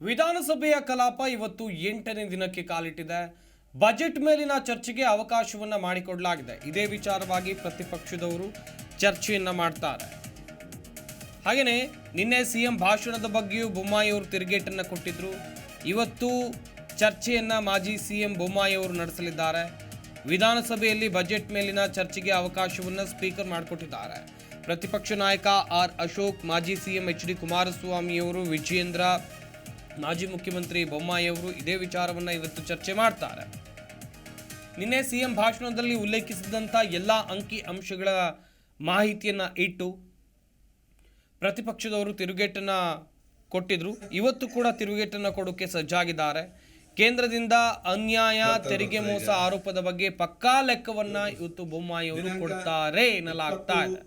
ವಿಧಾನಸಭೆಯ ಕಲಾಪ ಇವತ್ತು ಎಂಟನೇ ದಿನಕ್ಕೆ ಕಾಲಿಟ್ಟಿದೆ. ಬಜೆಟ್ ಮೇಲಿನ ಚರ್ಚೆಗೆ ಅವಕಾಶವನ್ನ ಮಾಡಿಕೊಡಲಾಗಿದೆ. ಇದೇ ವಿಚಾರವಾಗಿ ಪ್ರತಿಪಕ್ಷದವರು ಚರ್ಚೆಯನ್ನ ಮಾಡ್ತಾರೆ. ಹಾಗೆಯೇ ನಿನ್ನೆ ಸಿಎಂ ಭಾಷಣದ ಬಗ್ಗೆಯೂ ಬೊಮ್ಮಾಯಿ ಅವರು ತಿರುಗೇಟನ್ನ ಕೊಟ್ಟಿದ್ರು. ಇವತ್ತು ಚರ್ಚೆಯನ್ನ ಮಾಜಿ ಸಿಎಂ ಬೊಮ್ಮಾಯಿ ಅವರು ನಡೆಸಲಿದ್ದಾರೆ. ವಿಧಾನಸಭೆಯಲ್ಲಿ ಬಜೆಟ್ ಮೇಲಿನ ಚರ್ಚೆಗೆ ಅವಕಾಶವನ್ನು ಸ್ಪೀಕರ್ ಮಾಡಿಕೊಟ್ಟಿದ್ದಾರೆ. ಪ್ರತಿಪಕ್ಷ ನಾಯಕ ಆರ್ ಅಶೋಕ್, ಮಾಜಿ ಸಿಎಂ ಎಚ್ ಡಿ ಕುಮಾರಸ್ವಾಮಿಯವರು ವಿಜಯೇಂದ್ರ ಮಾಜಿ ಮುಖ್ಯಮಂತ್ರಿ ಬೊಮ್ಮಾಯಿಯವರು ಇದೇ ವಿಚಾರವನ್ನು ಇವತ್ತು ಚರ್ಚೆ ಮಾಡ್ತಾರೆ. ನಿನ್ನೆ ಸಿಎಂ ಭಾಷಣದಲ್ಲಿ ಉಲ್ಲೇಖಿಸಿದಂಥ ಎಲ್ಲ ಅಂಕಿ ಅಂಶಗಳ ಮಾಹಿತಿಯನ್ನು ಇಟ್ಟು ಪ್ರತಿಪಕ್ಷದವರು ತಿರುಗೇಟನ್ನು ಕೊಟ್ಟಿದ್ರು. ಇವತ್ತು ಕೂಡ ತಿರುಗೇಟನ್ನು ಕೊಡೋಕ್ಕೆ ಸಜ್ಜಾಗಿದ್ದಾರೆ. ಕೇಂದ್ರದಿಂದ ಅನ್ಯಾಯ ತೆರಿಗೆ ಮೋಸ ಆರೋಪದ ಬಗ್ಗೆ ಪಕ್ಕಾ ಲೆಕ್ಕವನ್ನ ಇವತ್ತು ಬೊಮ್ಮಾಯಿ ಅವರು ಕೊಡ್ತಾರೆ ಎನ್ನಲಾಗ್ತಾ ಇದೆ.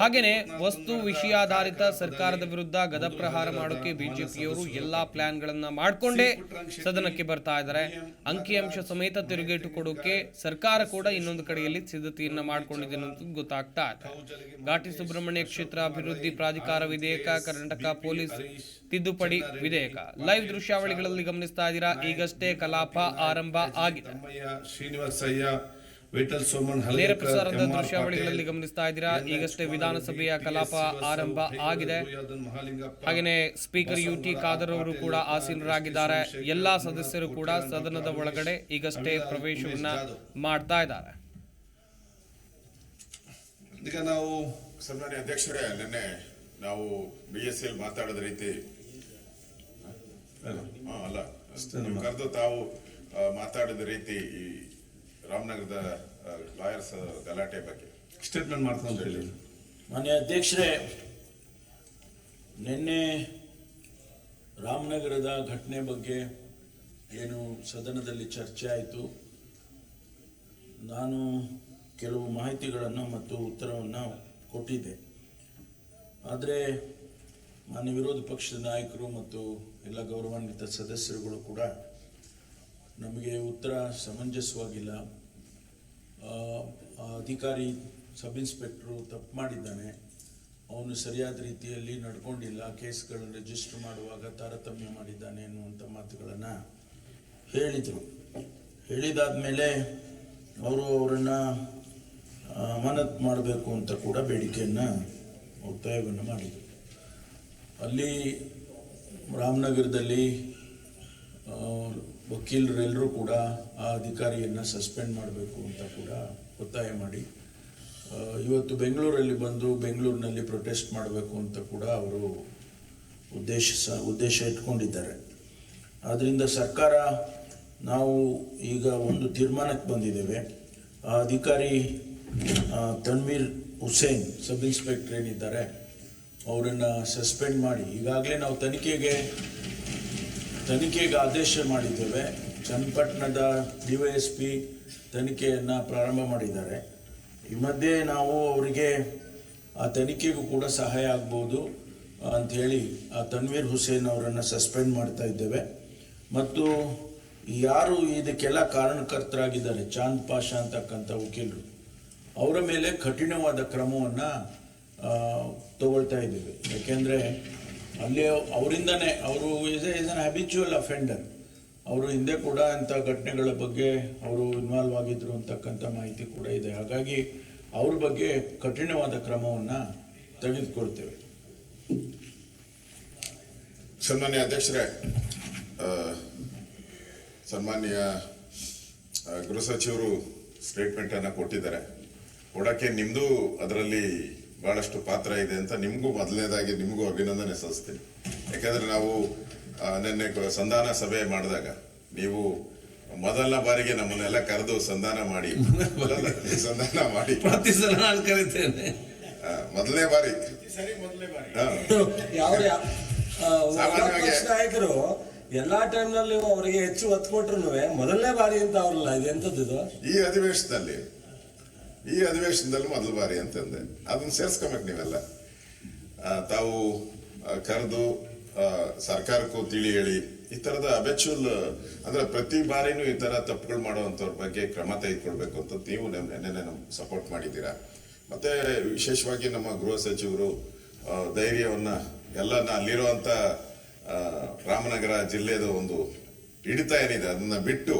ಹಾಗೇನೆ ವಸ್ತು ವಿಷಯಾಧಾರಿತ ಸರ್ಕಾರದ ವಿರುದ್ಧ ಗದಪ್ರಹಾರ ಮಾಡೋಕೆ ಬಿಜೆಪಿಯವರು ಎಲ್ಲಾ ಪ್ಲಾನ್ಗಳನ್ನ ಮಾಡಿಕೊಂಡೇ ಸದನಕ್ಕೆ ಬರ್ತಾ ಇದ್ದಾರೆ. ಅಂಕಿಅಂಶ ಸಮೇತ ತಿರುಗೇಟು ಕೊಡೋಕೆ ಸರ್ಕಾರ ಕೂಡ ಇನ್ನೊಂದು ಕಡೆಯಲ್ಲಿ ಸಿದ್ಧತೆಯನ್ನ ಮಾಡ್ಕೊಂಡಿದೆ ಅನ್ನೋದು ಗೊತ್ತಾಗ್ತಾ ಇದೆ. ಘಾಟಿ ಸುಬ್ರಹ್ಮಣ್ಯ ಕ್ಷೇತ್ರ ಅಭಿವೃದ್ಧಿ ಪ್ರಾಧಿಕಾರ ವಿಧೇಯಕ ಕರ್ನಾಟಕ ಪೊಲೀಸ್ ತಿದ್ದುಪಡಿ ವಿಧೇಯಕ. ಲೈವ್ ದೃಶ್ಯಾವಳಿಗಳಲ್ಲಿ ಗಮನಿಸ್ತಾ ಇದ್ದೀರಾ? ಈಗಷ್ಟೇ ಕಲಾಪ ಆರಂಭ ಆಗಿದೆ. ನೇರ ಪ್ರಸಾರದ ದೃಶ್ಯಾವಳಿಗಳಲ್ಲಿ ಗಮನಿಸ್ತಾ ಇದ್ದೀರಾ? ಈಗಷ್ಟೇ ವಿಧಾನಸಭೆಯ ಕಲಾಪ ಆರಂಭ ಆಗಿದೆ. ಹಾಗೆಯೇ ಸ್ಪೀಕರ್ ಯು ಟಿ ಖಾದರ್ ಅವರು ಕೂಡ ಆಸೀನರಾಗಿದ್ದಾರೆ. ಎಲ್ಲಾ ಸದಸ್ಯರು ಕೂಡ ಸದನದ ಒಳಗಡೆ ಈಗಷ್ಟೇ ಪ್ರವೇಶವನ್ನ ಮಾಡ್ತಾ ಇದ್ದಾರೆ. ಈಗ ನಾವು ಸನ್ಮಾನ್ಯ ಅಧ್ಯಕ್ಷರೇ ನಿನ್ನೆ ನಾವು ಬಿ ಎಸ್ ಎಲ್ ಮಾತಾಡಿದ ರೀತಿ ಅಲ್ಲ. ನೀವು ಕರೆದು ತಾವು ಮಾತಾಡಿದ ರೀತಿ ಈ ರಾಮನಗರದ ಲಾಯರ್ಸ್ ಗಲಾಟೆ ಬಗ್ಗೆ. ಸ್ಟೇಟ್ಮೆಂಟ್ ಮಾಡ್ತಾ ಅಂತ ಹೇಳಿ ಮಾನ್ಯ ಅಧ್ಯಕ್ಷರೇ ನಿನ್ನೆ ರಾಮನಗರದ ಘಟನೆ ಬಗ್ಗೆ ಏನು ಸದನದಲ್ಲಿ ಚರ್ಚೆ ಆಯಿತು. ನಾನು ಕೆಲವು ಮಾಹಿತಿಗಳನ್ನು ಮತ್ತು ಉತ್ತರವನ್ನು ಕೊಟ್ಟಿದ್ದೆ. ಆದರೆ ಮಾನ್ಯ ವಿರೋಧ ಪಕ್ಷದ ನಾಯಕರು ಮತ್ತು ಎಲ್ಲ ಗೌರವಾನ್ವಿತ ಸದಸ್ಯರುಗಳು ಕೂಡ ನಮಗೆ ಉತ್ತರ ಸಮಂಜಸವಾಗಿಲ್ಲ. ಅಧಿಕಾರಿ ಸಬ್ ಇನ್ಸ್ಪೆಕ್ಟ್ರು ತಪ್ಪು ಮಾಡಿದ್ದಾನೆ. ಅವನು ಸರಿಯಾದ ರೀತಿಯಲ್ಲಿ ನಡ್ಕೊಂಡಿಲ್ಲ. ಕೇಸ್ಗಳನ್ನು ರಿಜಿಸ್ಟರ್ ಮಾಡುವಾಗ ತಾರತಮ್ಯ ಮಾಡಿದ್ದಾನೆ ಎನ್ನುವಂಥ ಮಾತುಗಳನ್ನು ಹೇಳಿದರು. ಹೇಳಿದಾದ ಮೇಲೆ ಅವರು ಅವರನ್ನು ಅಮಾನತ್ ಮಾಡಬೇಕು ಅಂತ ಕೂಡ ಬೇಡಿಕೆಯನ್ನು ಒತ್ತಾಯವನ್ನು ಮಾಡಿದರು. ಅಲ್ಲಿ ರಾಮನಗರದಲ್ಲಿ ವಕೀಲರೆಲ್ಲರೂ ಕೂಡ ಆ ಅಧಿಕಾರಿಯನ್ನು ಸಸ್ಪೆಂಡ್ ಮಾಡಬೇಕು ಅಂತ ಕೂಡ ಒತ್ತಾಯ ಮಾಡಿ ಇವತ್ತು ಬೆಂಗಳೂರಲ್ಲಿ ಬಂದು ಬೆಂಗಳೂರಿನಲ್ಲಿ ಪ್ರೊಟೆಸ್ಟ್ ಮಾಡಬೇಕು ಅಂತ ಕೂಡ ಅವರು ಉದ್ದೇಶ ಉದ್ದೇಶ ಇಟ್ಕೊಂಡಿದ್ದಾರೆ. ಆದ್ದರಿಂದ ಸರ್ಕಾರ ನಾವು ಈಗ ಒಂದು ತೀರ್ಮಾನಕ್ಕೆ ಬಂದಿದ್ದೇವೆ. ಆ ಅಧಿಕಾರಿ ತನ್ವೀರ್ ಹುಸೇನ್, ಸಬ್ ಇನ್ಸ್ಪೆಕ್ಟರ್ ಏನಿದ್ದಾರೆ ಅವರನ್ನು ಸಸ್ಪೆಂಡ್ ಮಾಡಿ. ಈಗಾಗಲೇ ನಾವು ತನಿಖೆಗೆ ತನಿಖೆಗೆ ಆದೇಶ ಮಾಡಿದ್ದೇವೆ. ಚನ್ನಪಟ್ಟಣದ ಡಿ ವೈ ಎಸ್ ಪಿ ತನಿಖೆಯನ್ನು ಪ್ರಾರಂಭ ಮಾಡಿದ್ದಾರೆ. ಈ ಮಧ್ಯೆ ನಾವು ಅವರಿಗೆ ಆ ತನಿಖೆಗೂ ಕೂಡ ಸಹಾಯ ಆಗ್ಬೋದು ಅಂಥೇಳಿ ಆ ತನ್ವೀರ್ ಹುಸೇನ್ ಅವರನ್ನು ಸಸ್ಪೆಂಡ್ ಮಾಡ್ತಾ ಇದ್ದೇವೆ. ಮತ್ತು ಯಾರು ಇದಕ್ಕೆಲ್ಲ ಕಾರಣಕರ್ತರಾಗಿದ್ದಾರೆ, ಚಾಂದ್ ಪಾಷಾ ಅಂತಕ್ಕಂಥ ವಕೀಲರು, ಅವರ ಮೇಲೆ ಕಠಿಣವಾದ ಕ್ರಮವನ್ನು ತಗೊಳ್ತಾ ಇದ್ದೀವಿ. ಯಾಕೆಂದರೆ ಅಲ್ಲಿ ಅವರಿಂದನೇ ಅವರು is is an habitual offender ಅವರು ಹಿಂದೆ ಕೂಡ ಅಂಥ ಘಟನೆಗಳ ಬಗ್ಗೆ ಅವರು ಇನ್ವಾಲ್ವ್ ಆಗಿದ್ದರು ಅಂತಕ್ಕಂಥ ಮಾಹಿತಿ ಕೂಡ ಇದೆ. ಹಾಗಾಗಿ ಅವ್ರ ಬಗ್ಗೆ ಕಠಿಣವಾದ ಕ್ರಮವನ್ನು ತೆಗೆದುಕೊಳ್ತೇವೆ. ಸನ್ಮಾನ್ಯ ಅಧ್ಯಕ್ಷರೇ ಸನ್ಮಾನ್ಯ ಗೃಹ ಸಚಿವರು ಸ್ಟೇಟ್ಮೆಂಟನ್ನು ಕೊಟ್ಟಿದ್ದಾರೆ. ಕೊಡೋಕ್ಕೆ ನಿಮ್ಮದು ಅದರಲ್ಲಿ ಬಹಳಷ್ಟು ಪಾತ್ರ ಇದೆ ಅಂತ ನಿಮಗೂ ಮೊದಲನೇದಾಗಿ ನಿಮಗೂ ಅಭಿನಂದನೆ ಸಲ್ಲಿಸ್ತೀನಿ. ಯಾಕಂದ್ರೆ ನಾವು ನಿನ್ನೆ ಸಂಧಾನ ಸಭೆ ಮಾಡಿದಾಗ ನೀವು ಮೊದಲ ಬಾರಿಗೆ ನಮ್ಮನ್ನೆಲ್ಲ ಕರೆದು ಸಂಧಾನ ಮಾಡಿ. ಸಂಧಾನ ಮಾಡಿ. ಪ್ರತಿ ಸಲ ನಾನು ಕರಿತೇನೆ. ಮೊದಲನೇ ಬಾರಿ. ನಾಯಕರು ಎಲ್ಲಾ ಟೈಮ್ನಲ್ಲಿ ಅವರಿಗೆ ಹೆಚ್ಚು ಒತ್ತು ಕೊಟ್ರು ಮೊದಲನೇ ಬಾರಿ ಅಂತ ಅವ್ರಲ್ಲ ಇದೆಂತದ್ದು ಇದು? ಈ ಅಧಿವೇಶನದಲ್ಲಿ ಈ ಅಧಿವೇಶನದಲ್ಲಿ ಮೊದಲ ಬಾರಿ ಅಂತಂದೆ. ಅದನ್ನ ಸೇರ್ಸ್ಕೊಬೇಕು ನೀವೆಲ್ಲ. ತಾವು ಕರೆದು ಸರ್ಕಾರಕ್ಕೂ ತಿಳಿ ಹೇಳಿ ಈ ತರದ ಅಬೆಚುಲ್ ಅಂದ್ರೆ ಪ್ರತಿ ಬಾರಿನೂ ಈ ತರ ತಪ್ಪುಗಳು ಮಾಡುವಂತವ್ರ ಬಗ್ಗೆ ಕ್ರಮ ತೆಗೆದುಕೊಳ್ಬೇಕು ಅಂತ ನೀವು ನೆನ್ನೆ ಸಪೋರ್ಟ್ ಮಾಡಿದ್ದೀರಾ. ಮತ್ತೆ ವಿಶೇಷವಾಗಿ ನಮ್ಮ ಗೃಹ ಸಚಿವರು ಧೈರ್ಯವನ್ನ ಎಲ್ಲ ಅಲ್ಲಿರುವಂತ ಆ, ರಾಮನಗರ ಜಿಲ್ಲೆದು ಒಂದು ಹಿಡಿತ ಏನಿದೆ ಅದನ್ನ ಬಿಟ್ಟು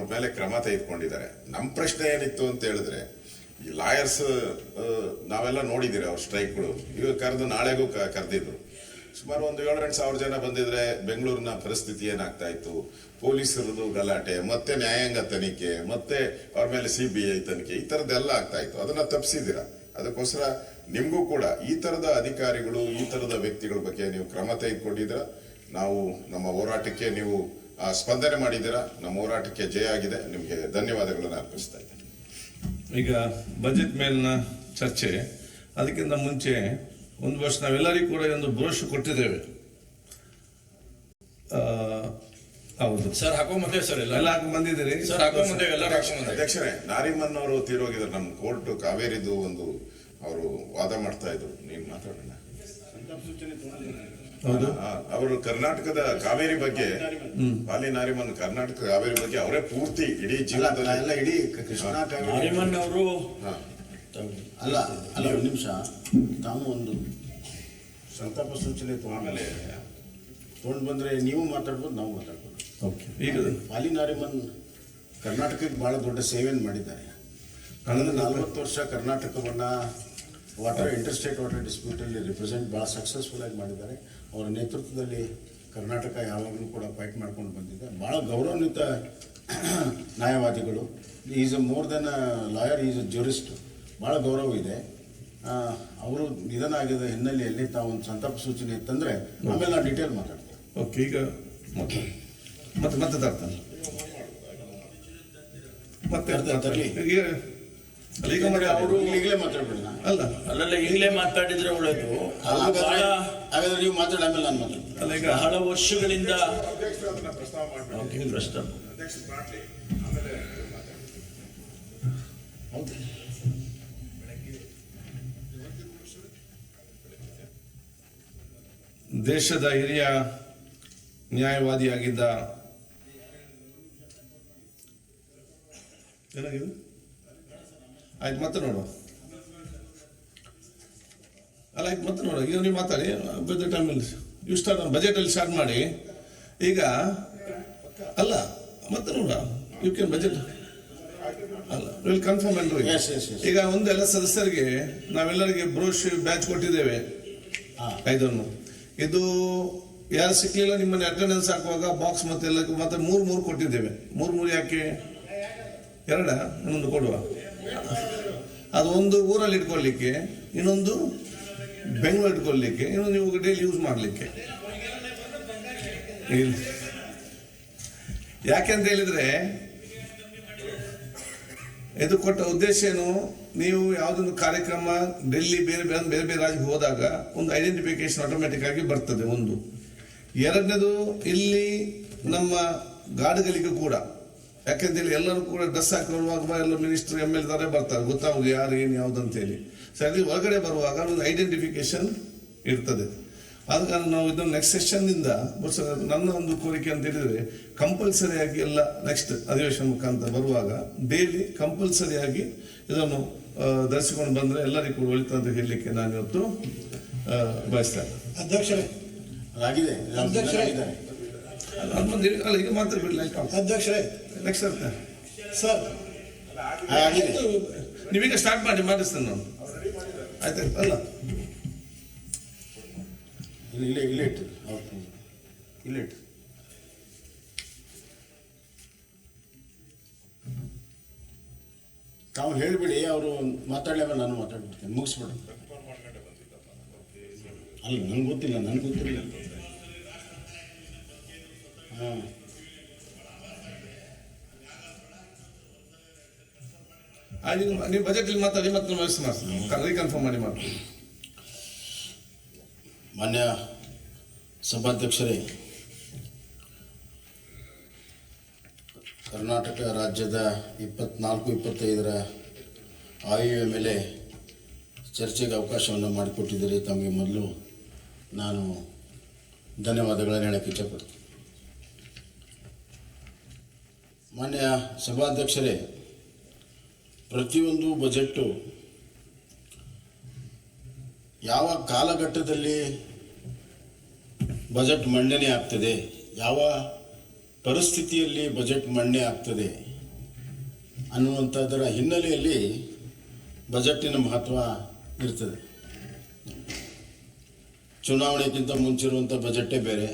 ಅವ್ರ ಮೇಲೆ ಕ್ರಮ ತೆಗೆದುಕೊಂಡಿದ್ದಾರೆ. ನಮ್ಮ ಪ್ರಶ್ನೆ ಏನಿತ್ತು ಅಂತ ಹೇಳಿದ್ರೆ, ಈ ಲಾಯರ್ಸ್ ನಾವೆಲ್ಲ ನೋಡಿದ್ದೀರಿ ಅವ್ರ ಸ್ಟ್ರೈಕ್ಗಳು ಈಗ ಕರೆದು ನಾಳೆಗೂ ಕರೆದಿದ್ರು. ಸುಮಾರು ಒಂದು ಏಳೆಂಟು ಸಾವಿರ ಜನ ಬಂದಿದ್ರೆ ಬೆಂಗಳೂರಿನ ಪರಿಸ್ಥಿತಿ ಏನಾಗ್ತಾ ಇತ್ತು? ಪೊಲೀಸರದು ಗಲಾಟೆ, ಮತ್ತೆ ನ್ಯಾಯಾಂಗ ತನಿಖೆ, ಮತ್ತೆ ಅವ್ರ ಮೇಲೆ ಸಿ ಬಿ ಐ ತನಿಖೆ, ಈ ಥರದ್ದೆಲ್ಲ ಆಗ್ತಾ ಇತ್ತು. ಅದನ್ನ ತಪ್ಪಿಸಿದ್ದೀರಾ ಅದಕ್ಕೋಸ್ಕರ ನಿಮಗೂ ಕೂಡ ಈ ತರದ ಅಧಿಕಾರಿಗಳು, ಈ ತರದ ವ್ಯಕ್ತಿಗಳ ಬಗ್ಗೆ ನೀವು ಕ್ರಮ ತೆಗೆದುಕೊಂಡಿದ್ದೀರಾ? ನಾವು ನಮ್ಮ ಹೋರಾಟಕ್ಕೆ ನೀವು ಸ್ಪಂದನೆ ಮಾಡಿದ್ದೀರಾ? ನಮ್ಮ ಹೋರಾಟಕ್ಕೆ ಜಯ ಆಗಿದೆ. ನಿಮಗೆ ಧನ್ಯವಾದಗಳನ್ನು ಅರ್ಪಿಸ್ತಾ ಇದ್ದೇನೆ. ಈಗ ಬಜೆಟ್ ಮೇಲಿನ ಚರ್ಚೆ. ಅದಕ್ಕಿಂತ ಮುಂಚೆ ಒಂದು ವರ್ಷ ನಾವೆಲ್ಲರಿಗೂ ಕೂಡ ಒಂದು ಬ್ರೋಷ್ ಕೊಟ್ಟಿದ್ದೇವೆ. ಆ, ಹೌದು. ಸರ್ ಹಾಕೊಂಬಂದೇವೆ ಸರ್ ಎಲ್ಲ ಎಲ್ಲ ಹಾಕಿ ಬಂದಿದ್ದೀರಿ ಸರ್ ಹಾಕೊಂಬಂದೇವೆ ಎಲ್ಲರೂ ಹಾಕೊಂಬಂದೇವೆ ಅಧ್ಯಕ್ಷರೇ ನಾರಿಮನ್ ಅವರು ತೀರೋಗಿದ್ರು ನಮ್ಮ ಕೋರ್ಟ್ ಕಾವೇರಿದು ಒಂದು ಅವರು ವಾದ ಮಾಡ್ತಾ ಇದ್ರು. ನೀನ್ ಮಾತಾಡೋಣ. ಅವರು ಕರ್ನಾಟಕದ ಕಾವೇರಿ ಬಗ್ಗೆ ಬಾಲಿ ನಾರಿಮನ್ ಕರ್ನಾಟಕ ಕಾವೇರಿ ಬಗ್ಗೆ ಅವರೇ ಪೂರ್ತಿ ಇಡೀ ಎಲ್ಲ ಜೀವನದಲ್ಲಿ ಇಡೀ ಕೃಷ್ಣ ಕಾವೇರಿ ನಾರಿಮನ್ ಅವರು ಹಾ. ಅಲ್ಲ ಅಲ್ಲ ಒಂದು ನಿಮಿಷ. ತಾವು ಒಂದು ಸಂತಾಪ ಸೂಚನೆ ಆಮೇಲೆ ತೊಗೊಂಡು ಬಂದ್ರೆ ನೀವು ಮಾತಾಡ್ಬೋದು ನಾವು ಮಾತಾಡ್ಬೋದು. ಓಕೆ. ಈಗ ಪಾಲಿ ನಾರಿಮನ್ ಕರ್ನಾಟಕಕ್ಕೆ ಬಹಳ ದೊಡ್ಡ ಸೇವೆಯನ್ನು ಮಾಡಿದ್ದಾರೆ. ಕಳೆದ ನಲವತ್ತು ವರ್ಷ ಕರ್ನಾಟಕವನ್ನ ವಾಟರ್ ಇಂಟರ್ಸ್ಟೇಟ್ ವಾಟರ್ ಡಿಸ್ಪ್ಯೂಟಲ್ಲಿ ರಿಪ್ರೆಸೆಂಟ್ ಭಾಳ ಸಕ್ಸಸ್ಫುಲ್ ಆಗಿ ಮಾಡಿದ್ದಾರೆ. ಅವರ ನೇತೃತ್ವದಲ್ಲಿ ಕರ್ನಾಟಕ ಯಾವಾಗಲೂ ಕೂಡ ಫೈಟ್ ಮಾಡ್ಕೊಂಡು ಬಂದಿದೆ. ಭಾಳ ಗೌರವಾನ್ವಿತ ನ್ಯಾಯವಾದಿಗಳು. Is a more than lawyer is a jurist ಭಾಳ ಗೌರವ ಇದೆ. ಅವರು ನಿಧನ ಆಗಿದ ಹಿನ್ನೆಲೆಯಲ್ಲಿ ತಾವು ಒಂದು ಸಂತಾಪ ಸೂಚನೆ ತಂದರೆ ಆಮೇಲೆ ನಾವು ಡೀಟೇಲ್ ಮಾತಾಡ್ತೀವಿ. ಓಕೆ ಈಗ ಮತ್ತೆ ಮತ್ತೆ ಮತ್ತೆ ತರ್ತಾನೆ ಮತ್ತೆ ಈಗ ಈಗ ಅವರು ಈಗಲೇ ಮಾತಾಡ್ಬೇಡಿ ಅಲ್ಲ. ಅಲ್ಲಲ್ಲ ಈಗಲೇ ಮಾತಾಡಿದ್ರೆ ಒಳ್ಳೇದು. ಬಹಳ ಹಾಗಾದ್ರೆ ನೀವು ಮಾತಾಡಿ ಆಮೇಲೆ ನಾನು ಮಾತಾಡ್ತೀನಿ. ಅಲ್ಲ ಈಗ ಬಹಳ ವರ್ಷಗಳಿಂದ ಹೌದು. ದೇಶದ ಹಿರಿಯ ನ್ಯಾಯವಾದಿಯಾಗಿದ್ದ ಏನಾಗಿದೆ? ಆಯ್ತು ಮತ್ತೆ ನೋಡುವ. ಅಲ್ಲ ಆಯ್ತು ಮತ್ತೆ ನೋಡುವ. ಈಗ ನೀವು ಮಾತಾಡಿ. ಬಜೆಟ್ ಟೈಮಲ್ಲಿ ಯು ಸ್ಟಾರ್ಟ್ ಬಜೆಟಲ್ಲಿ ಸ್ಟಾರ್ಟ್ ಮಾಡಿ. ಈಗ ಅಲ್ಲ ಮತ್ತೆ ನೋಡ ಯು ಕ್ಯಾನ್ ಬಜೆಟ್ ಅಲ್ಲ ವಿಲ್ ಕನ್ಫರ್ಮ್ ಅನ್ರಿ. ಈಗ ಒಂದೆಲ್ಲ ಸದಸ್ಯರಿಗೆ ನಾವೆಲ್ಲರಿಗೆ ಬ್ರೋಶ್ ಬ್ಯಾಚ್ ಕೊಟ್ಟಿದ್ದೇವೆ. ಐದನ್ನು. ಇದು ಯಾರು ಸಿಕ್ಕಲಿಲ್ಲ ನಿಮ್ಮನ್ನ ಅಟೆಂಡೆನ್ಸ್ ಹಾಕುವಾಗ ಬಾಕ್ಸ್ ಮತ್ತೆ ಎಲ್ಲ ಮತ್ತೆ ಮೂರು ಮೂರು ಕೊಟ್ಟಿದ್ದೇವೆ. ಮೂರು ಮೂರು ಯಾಕೆ? ಎರಡ ಇನ್ನೊಂದು ಕೊಡುವ. ಅದು ಒಂದು ಊರಲ್ಲಿ ಇಟ್ಕೊಳ್ಳಿಕ್ಕೆ ಇನ್ನೊಂದು ಬೆಂಗಳೂರು ಇಟ್ಕೊಳ್ಳಿಕ್ಕೆ ಇನ್ನೊಂದು ನೀವು ಡೈಲಿ ಯೂಸ್ ಮಾಡಲಿಕ್ಕೆ. ಯಾಕೆಂತ ಹೇಳಿದ್ರೆ, ಇದು ಕೊಟ್ಟ ಉದ್ದೇಶ ಏನು? ನೀವು ಯಾವುದೊಂದು ಕಾರ್ಯಕ್ರಮ ಡೆಲ್ಲಿ ಬೇರೆ ಬೇರೆ ಬೇರೆ ಬೇರೆ ರಾಜ್ಯಕ್ಕೆ ಹೋದಾಗ ಒಂದು ಐಡೆಂಟಿಫಿಕೇಶನ್ ಆಟೋಮೆಟಿಕ್ ಆಗಿ ಬರ್ತದೆ ಒಂದು. ಎರಡನೇದು ಇಲ್ಲಿ ನಮ್ಮ ಗಾಡಿಗಳಿಗೆ ಕೂಡ. ಯಾಕೆಂತೇಳಿ ಎಲ್ಲರೂ ಕೂಡ ಡ್ರೆಸ್ ಹಾಕಿ ಬರುವಾಗ ಎಲ್ಲ ಮಿನಿಸ್ಟರ್ ಎಂ ಎಲ್ ತಾರೆ ಬರ್ತಾರೆ. ಗೊತ್ತಾಗುದು ಯಾರು ಏನು ಯಾವ್ದು ಅಂತೇಳಿ ಸೊ ಅಲ್ಲಿ ಒಳಗಡೆ ಬರುವಾಗ ಒಂದು ಐಡೆಂಟಿಫಿಕೇಶನ್ ಇರ್ತದೆ. ಆದ ಕಾರಣ ನಾವು ಇದನ್ನು ನೆಕ್ಸ್ಟ್ ಸೆಷನ್ನಿಂದ ಬಹುಶಃ ನನ್ನ ಒಂದು ಕೋರಿಕೆ ಅಂತ ಹೇಳಿದರೆ ಕಂಪಲ್ಸರಿಯಾಗಿ ಎಲ್ಲ ನೆಕ್ಸ್ಟ್ ಅಧಿವೇಶನ ಮುಖಾಂತರ ಬರುವಾಗ ಡೈಲಿ ಕಂಪಲ್ಸರಿಯಾಗಿ ಇದನ್ನು ಧರಿಸಿಕೊಂಡು ಬಂದ್ರೆ ಎಲ್ಲರಿಗೂ ಕೂಡ ಒಳಿತು ಅಂತ ಹೇಳಲಿಕ್ಕೆ ನಾನು ಇವತ್ತು ಬಯಸ್ತೇನೆ ಅಧ್ಯಕ್ಷರೇ. ಆಗಿದೆ ಅಧ್ಯಕ್ಷರೇ. ಈಗ ಮಾತ್ರ ಬಿಡಲಿ ಅಧ್ಯಕ್ಷರೇ. ಅಂತ ಸರ್ ನೀವೀಗ ಸ್ಟಾರ್ಟ್ ಮಾಡಿ ಮಾಡಿಸ್ತೇನೆ ನಾನು. ಆಯ್ತು ಅಲ್ಲ. ಇಲ್ಲಿ ಇಲ್ಲೇ ಇಟ್ಟು. ಹೌದು. ಇಲ್ಲೇ ಇಟ್ಟು. ತಾವು ಹೇಳಿಬಿಡಿ ಅವರು ಮಾತಾಡಲೇವ ನಾನು ಮಾತಾಡ್ಬಿಡ್ತೇನೆ. ಮುಗಿಸ್ಬಿಡು ಅಲ್ಲ ನಂಗೆ ಗೊತ್ತಿಲ್ಲ ನನಗೆ ಗೊತ್ತಿಲ್ಲ. ಹಾಂ. ನೀವು- ನೀವು ಬಜೆಟಲ್ಲಿ ಮಾತಾಡಿ ಮತ್ತೆ ವ್ಯವಸ್ಥೆ ಮಾಡ್ತೀನಿ. ರೀಕನ್ಫರ್ಮ್ ಮಾಡಿ ಮಾಡಿ ಮಾನ್ಯ ಸಭಾಧ್ಯಕ್ಷರೇ ಕರ್ನಾಟಕ ರಾಜ್ಯದ ಇಪ್ಪತ್ನಾಲ್ಕು ಇಪ್ಪತ್ತೈದರ ಆಯುವ ಮೇಲೆ ಚರ್ಚೆಗೆ ಅವಕಾಶವನ್ನು ಮಾಡಿಕೊಟ್ಟಿದ್ದೀರಿ ತಮಗೆ ಮೊದಲು ನಾನು ಧನ್ಯವಾದಗಳನ್ನು ಹೇಳಕ್ಕೆ ಇಷ್ಟಪಡ್ತೀನಿ ಮಾನ್ಯ ಸಭಾಧ್ಯಕ್ಷರೇ ಪ್ರತಿಯೊಂದು ಬಜೆಟ್ಟು ಯಾವ ಕಾಲಘಟ್ಟದಲ್ಲಿ ಬಜೆಟ್ ಮಂಡನೆ ಆಗ್ತದೆ, ಯಾವ ಪರಿಸ್ಥಿತಿಯಲ್ಲಿ ಬಜೆಟ್ ಮಂಡನೆ ಆಗ್ತದೆ ಅನ್ನುವಂಥದ್ದರ ಹಿನ್ನೆಲೆಯಲ್ಲಿ ಬಜೆಟ್ಟಿನ ಮಹತ್ವ ಇರ್ತದೆ. ಚುನಾವಣೆಗಿಂತ ಮುಂಚಿರುವಂಥ ಬಜೆಟ್ಟೇ ಬೇರೆ,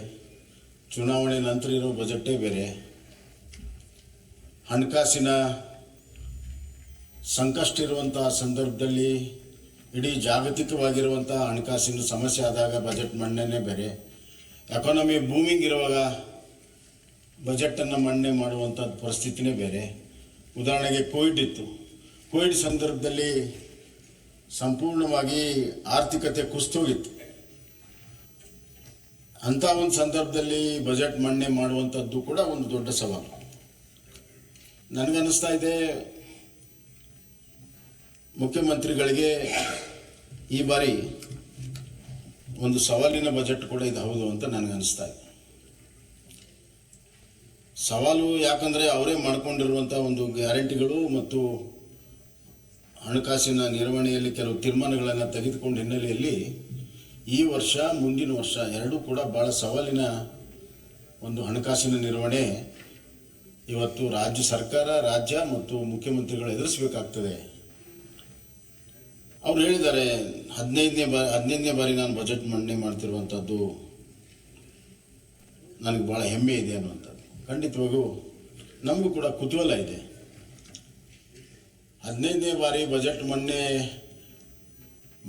ಚುನಾವಣೆ ನಂತರ ಇರೋ ಬಜೆಟ್ಟೇ ಬೇರೆ. ಹಣಕಾಸಿನ ಸಂಕಷ್ಟ ಇರುವಂತಹ ಸಂದರ್ಭದಲ್ಲಿ ಇಡೀ ಜಾಗತಿಕವಾಗಿರುವಂಥ ಹಣಕಾಸಿನ ಸಮಸ್ಯೆ ಆದಾಗ ಬಜೆಟ್ ಮಂಡನೆ ಬೇರೆ. ಎಕಾನಮಿ ಬೂಮಿಂಗ್ ಇರುವಾಗ ಬಜೆಟನ್ನು ಮಂಡನೆ ಮಾಡುವಂಥ ಪರಿಸ್ಥಿತಿನೇ ಬೇರೆ. ಉದಾಹರಣೆಗೆ ಕೋವಿಡ್ ಇತ್ತು. ಕೋವಿಡ್ ಸಂದರ್ಭದಲ್ಲಿ ಸಂಪೂರ್ಣವಾಗಿ ಆರ್ಥಿಕತೆ ಕುಸ್ತೋಗಿತ್ತು. ಅಂಥ ಒಂದು ಸಂದರ್ಭದಲ್ಲಿ ಬಜೆಟ್ ಮಂಡನೆ ಮಾಡುವಂಥದ್ದು ಕೂಡ ಒಂದು ದೊಡ್ಡ ಸವಾಲು. ನನಗನ್ನಿಸ್ತಾ ಇದೆ ಮುಖ್ಯಮಂತ್ರಿಗಳಿಗೆ ಈ ಬಾರಿ ಒಂದು ಸವಾಲಿನ ಬಜೆಟ್ ಕೂಡ ಇದು ಹೌದು ಅಂತ ನನಗನ್ನಿಸ್ತಾ ಇದೆ. ಸವಾಲು ಯಾಕಂದರೆ ಅವರೇ ಮಾಡಿಕೊಂಡಿರುವಂಥ ಒಂದು ಗ್ಯಾರಂಟಿಗಳು ಮತ್ತು ಹಣಕಾಸಿನ ನಿರ್ವಹಣೆಯಲ್ಲಿ ಕೆಲವು ತೀರ್ಮಾನಗಳನ್ನು ತೆಗೆದುಕೊಂಡ ಹಿನ್ನೆಲೆಯಲ್ಲಿ ಈ ವರ್ಷ, ಮುಂದಿನ ವರ್ಷ ಎರಡೂ ಕೂಡ ಭಾಳ ಸವಾಲಿನ ಒಂದು ಹಣಕಾಸಿನ ನಿರ್ವಹಣೆ ಇವತ್ತು ರಾಜ್ಯ ಸರ್ಕಾರ, ರಾಜ್ಯ ಮತ್ತು ಮುಖ್ಯಮಂತ್ರಿಗಳು ಎದುರಿಸಬೇಕಾಗ್ತದೆ. ಅವ್ರು ಹೇಳಿದ್ದಾರೆ, ಹದಿನೈದನೇ ಬಾರಿ ಹದಿನೈದನೇ ಬಾರಿ ನಾನು ಬಜೆಟ್ ಮಂಡನೆ ಮಾಡ್ತಿರುವಂಥದ್ದು ನನಗೆ ಭಾಳ ಹೆಮ್ಮೆ ಇದೆ ಅನ್ನುವಂಥದ್ದು. ಖಂಡಿತವಾಗೂ ನಮಗೂ ಕೂಡ ಕುತೂಹಲ ಇದೆ. ಹದಿನೈದನೇ ಬಾರಿ ಬಜೆಟ್ ಮಂಡನೆ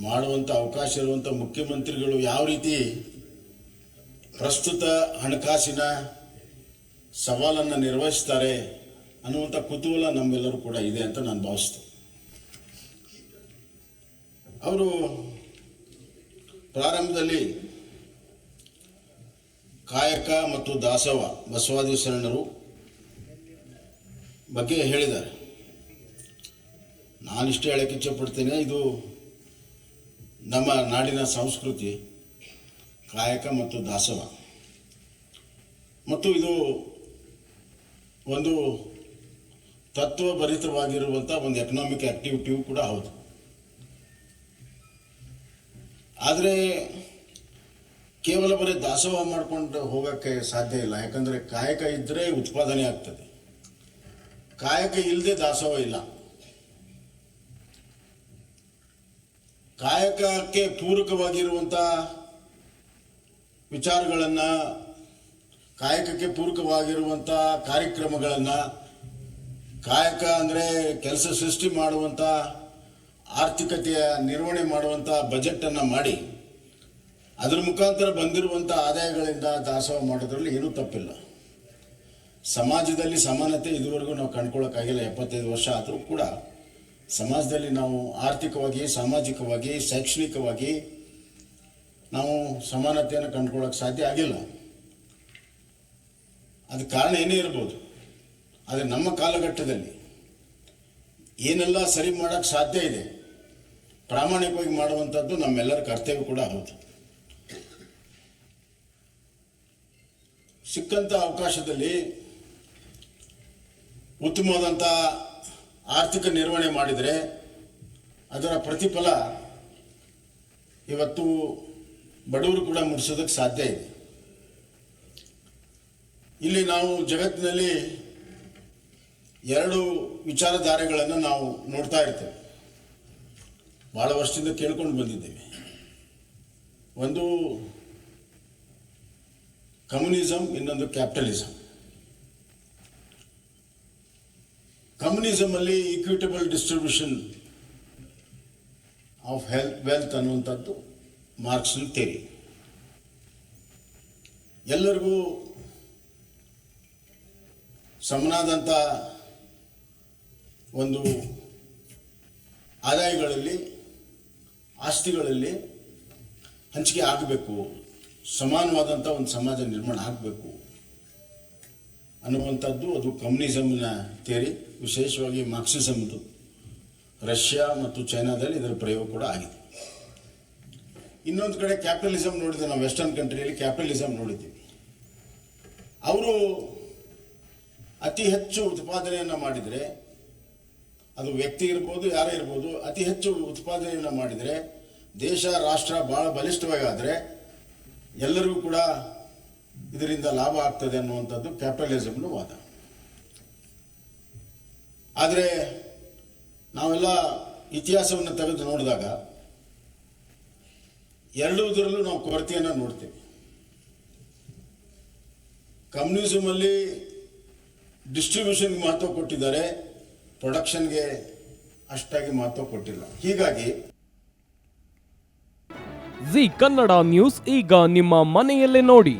ಮಾಡುವಂಥ ಅವಕಾಶ ಇರುವಂಥ ಮುಖ್ಯಮಂತ್ರಿಗಳು ಯಾವ ರೀತಿ ಪ್ರಸ್ತುತ ಹಣಕಾಸಿನ ಸವಾಲನ್ನು ನಿರ್ವಹಿಸ್ತಾರೆ ಅನ್ನುವಂಥ ಕುತೂಹಲ ನಮ್ಮೆಲ್ಲರೂ ಕೂಡ ಇದೆ ಅಂತ ನಾನು ಭಾವಿಸ್ತೇನೆ. ಅವರು ಪ್ರಾರಂಭದಲ್ಲಿ ಕಾಯಕ ಮತ್ತು ದಾಸವ ಬಸವಾದಿ ಶರಣರು ಬಗ್ಗೆ ಹೇಳಿದ್ದಾರೆ. ನಾನಿಷ್ಟೇ ಹೇಳಕ್ಕೆ ಇಚ್ಛಪಡ್ತೇನೆ, ಇದು ನಮ್ಮ ನಾಡಿನ ಸಂಸ್ಕೃತಿ, ಕಾಯಕ ಮತ್ತು ದಾಸವ. ಮತ್ತು ಇದು ಒಂದು ತತ್ವಭರಿತವಾಗಿರುವಂಥ ಒಂದು ಎಕನಾಮಿಕ್ ಆ್ಯಕ್ಟಿವಿಟಿಯೂ ಕೂಡ ಹೌದು. ಆದರೆ ಕೇವಲ ಬರೀ ದಾಸೋಹ ಮಾಡಿಕೊಂಡು ಹೋಗೋಕ್ಕೆ ಸಾಧ್ಯ ಇಲ್ಲ. ಯಾಕಂದರೆ ಕಾಯಕ ಇದ್ದರೆ ಉತ್ಪಾದನೆ ಆಗ್ತದೆ. ಕಾಯಕ ಇಲ್ಲದೆ ದಾಸೋಹ ಇಲ್ಲ. ಕಾಯಕಕ್ಕೆ ಪೂರಕವಾಗಿರುವಂಥ ವಿಚಾರಗಳನ್ನು, ಕಾಯಕಕ್ಕೆ ಪೂರಕವಾಗಿರುವಂಥ ಕಾರ್ಯಕ್ರಮಗಳನ್ನು, ಕಾಯಕ ಅಂದರೆ ಕೆಲಸ ಸೃಷ್ಟಿ ಮಾಡುವಂಥ ಆರ್ಥಿಕತೆಯ ನಿರ್ವಹಣೆ ಮಾಡುವಂಥ ಬಜೆಟನ್ನು ಮಾಡಿ, ಅದರ ಮುಖಾಂತರ ಬಂದಿರುವಂಥ ಆದಾಯಗಳಿಂದ ದಾಸೋಹ ಮಾಡೋದ್ರಲ್ಲಿ ಏನೂ ತಪ್ಪಿಲ್ಲ. ಸಮಾಜದಲ್ಲಿ ಸಮಾನತೆ ಇದುವರೆಗೂ ನಾವು ಕಂಡ್ಕೊಳ್ಳೋಕ್ಕಾಗಿಲ್ಲ, ಎಪ್ಪತ್ತೈದು ವರ್ಷ ಆದರೂ ಕೂಡ ಸಮಾಜದಲ್ಲಿ ನಾವು ಆರ್ಥಿಕವಾಗಿ, ಸಾಮಾಜಿಕವಾಗಿ, ಶೈಕ್ಷಣಿಕವಾಗಿ ನಾವು ಸಮಾನತೆಯನ್ನು ಕಂಡುಕೊಳ್ಳೋಕೆ ಸಾಧ್ಯ ಆಗಿಲ್ಲ. ಅದು ಕಾರಣ ಏನೇ ಇರ್ಬೋದು, ಆದರೆ ನಮ್ಮ ಕಾಲಘಟ್ಟದಲ್ಲಿ ಏನೆಲ್ಲ ಸರಿ ಮಾಡೋಕ್ಕೆ ಸಾಧ್ಯ ಇದೆ ಪ್ರಾಮಾಣಿಕವಾಗಿ ಮಾಡುವಂಥದ್ದು ನಮ್ಮೆಲ್ಲರ ಕರ್ತವ್ಯ ಕೂಡ ಹೌದು ಸಿಕ್ಕಂಥ ಅವಕಾಶದಲ್ಲಿ ಉತ್ತಮವಾದಂಥ ಆರ್ಥಿಕ ನಿರ್ವಹಣೆ ಮಾಡಿದರೆ ಅದರ ಪ್ರತಿಫಲ ಇವತ್ತು ಬಡವರು ಕೂಡ ಮುಟ್ಸೋದಕ್ಕೆ ಸಾಧ್ಯ ಇದೆ. ಇಲ್ಲಿ ನಾವು ಜಗತ್ತಿನಲ್ಲಿ ಎರಡು ವಿಚಾರಧಾರೆಗಳನ್ನು ನಾವು ನೋಡ್ತಾ ಇರ್ತೇವೆ. ಭಾಳ ವರ್ಷದಿಂದ ಕೇಳ್ಕೊಂಡು ಬಂದಿದ್ದೇವೆ. ಒಂದು ಕಮ್ಯುನಿಸಮ್ ಇನ್ನೊಂದು capitalism ಕಮ್ಯುನಿಸಮಲ್ಲಿ equitable distribution of health wealth ಅನ್ನುವಂಥದ್ದು ಮಾರ್ಕ್ಸ್ನ ತೇರಿ ಎಲ್ಲರಿಗೂ ಸಮನಾದಂಥ ಒಂದು ಆದಾಯಗಳಲ್ಲಿ ಆಸ್ತಿಗಳಲ್ಲಿ ಹಂಚಿಕೆ ಆಗಬೇಕು ಸಮಾನವಾದಂಥ ಒಂದು ಸಮಾಜ ನಿರ್ಮಾಣ ಆಗಬೇಕು ಅನ್ನುವಂಥದ್ದು ಅದು ಕಮ್ಯುನಿಸಮ್ನ ಥಿಯರಿ, ವಿಶೇಷವಾಗಿ ಮಾರ್ಕ್ಸಿಸಮ್ದು. ರಷ್ಯಾ ಮತ್ತು ಚೈನಾದಲ್ಲಿ ಇದರ ಪ್ರಯೋಗ ಕೂಡ ಆಗಿದೆ. ಇನ್ನೊಂದು ಕಡೆ ಕ್ಯಾಪಿಟಲಿಸಮ್ ನೋಡಿದ್ರೆ ನಾವು ವೆಸ್ಟರ್ನ್ ಕಂಟ್ರಿಯಲ್ಲಿ ಕ್ಯಾಪಿಟಲಿಸಮ್ ನೋಡಿದ್ದೀವಿ. ಅವರು ಅತಿ ಹೆಚ್ಚು ಉತ್ಪಾದನೆಯನ್ನು ಮಾಡಿದರೆ ಅದು ವ್ಯಕ್ತಿ ಇರ್ಬೋದು, ಯಾರೇ ಇರ್ಬೋದು, ಅತಿ ಹೆಚ್ಚು ಉತ್ಪಾದನೆಯನ್ನು ಮಾಡಿದರೆ, ದೇಶ, ರಾಷ್ಟ್ರ ಭಾಳ ಬಲಿಷ್ಠವಾಗಾದರೆ ಎಲ್ಲರಿಗೂ ಕೂಡ ಇದರಿಂದ ಲಾಭ ಆಗ್ತದೆ ಅನ್ನುವಂಥದ್ದು ಕ್ಯಾಪಿಟಲಿಸಮ್ನ ವಾದ. ಆದರೆ ನಾವೆಲ್ಲ ಇತಿಹಾಸವನ್ನು ತೆಗೆದು ನೋಡಿದಾಗ ಎರಡೂದರಲ್ಲೂ ನಾವು ಕೊರತೆಯನ್ನು ನೋಡ್ತೀವಿ. ಕಮ್ಯುನಿಸಮಲ್ಲಿ ಡಿಸ್ಟ್ರಿಬ್ಯೂಷನ್ಗೆ ಮಹತ್ವ ಕೊಟ್ಟಿದ್ದಾರೆ. ಪ್ರೊಡಕ್ಷನ್ಗೆ ಅಷ್ಟಾಗಿ ಮಹತ್ವ ಕೊಟ್ಟಿಲ್ಲ. ಹೀಗಾಗಿ ಜಿ ಕನ್ನಡ ನ್ಯೂಸ್ ಈಗ ನಿಮ್ಮ ಮನೆಯಲ್ಲೇ ನೋಡಿ.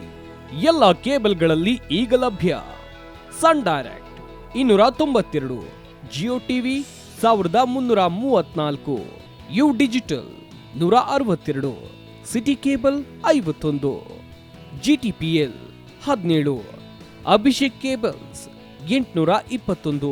ಎಲ್ಲ ಕೇಬಲ್ಗಳಲ್ಲಿ ಈಗ ಲಭ್ಯ. ಸನ್ ಡೈರೆಕ್ಟ್ ಇನ್ನೂರ ತೊಂಬತ್ತೆರಡು, ಜಿಯೋ ಟಿವಿ ಸಾವಿರದ ಮುನ್ನೂರ ಮೂವತ್ನಾಲ್ಕು ಯು ಡಿಜಿಟಲ್ ನೂರ ಅರವತ್ತೆರಡು, ಸಿಟಿ ಕೇಬಲ್ ಐವತ್ತೊಂದು ಜಿ ಟಿ ಪಿ ಎಲ್ ಹದಿನೇಳು, ಅಭಿಷೇಕ್ ಕೇಬಲ್ಸ್ ಎಂಟುನೂರ ಇಪ್ಪತ್ತೊಂದು.